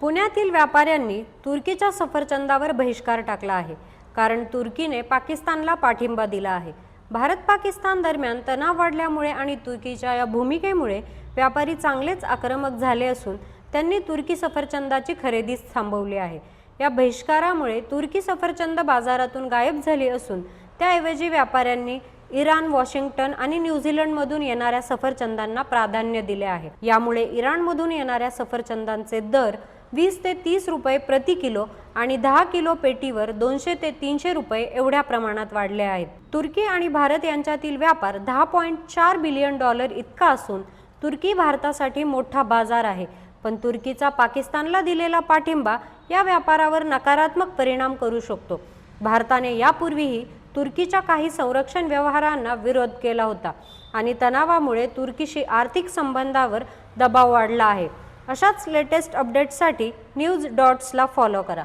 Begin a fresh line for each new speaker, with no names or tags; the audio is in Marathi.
पुण्यातील व्यापाऱ्यांनी तुर्कीच्या सफरचंदावर बहिष्कार टाकला आहे कारण तुर्कीने पाकिस्तानला पाठिंबा दिला आहे. भारत पाकिस्तान दरम्यान तणाव वाढल्यामुळे आणि तुर्कीच्या या भूमिकेमुळे व्यापारी चांगलेच आक्रमक झाले असून त्यांनी तुर्की सफरचंदाची खरेदीच थांबवली आहे. या बहिष्कारामुळे तुर्की सफरचंद बाजारातून गायब झाली असून त्याऐवजी व्यापाऱ्यांनी इराण वॉशिंग्टन आणि न्यूझीलंडमधून येणाऱ्या सफरचंदांना प्राधान्य दिले आहे. यामुळे इराणमधून येणाऱ्या सफरचंदांचे दर वीस ते तीस रुपये प्रति किलो आणि दहा किलो पेटीवर दोनशे ते तीनशे रुपये एवढ्या प्रमाणात वाढले आहेत. तुर्की आणि भारत यांच्यातील व्यापार दहा पॉईंट चार बिलियन डॉलर इतका असून तुर्की भारतासाठी मोठा बाजार आहे. पण तुर्कीचा पाकिस्तानला दिलेला पाठिंबा या व्यापारावर नकारात्मक परिणाम करू शकतो. भारताने यापूर्वीही तुर्कीच्या काही संरक्षण व्यवहारांना विरोध केला होता आणि तणावामुळे तुर्कीशी आर्थिक संबंधावर दबाव वाढला आहे. अशाच लेटेस्ट अपडेट्ससाठी न्यूज डॉट्सला फॉलो करा.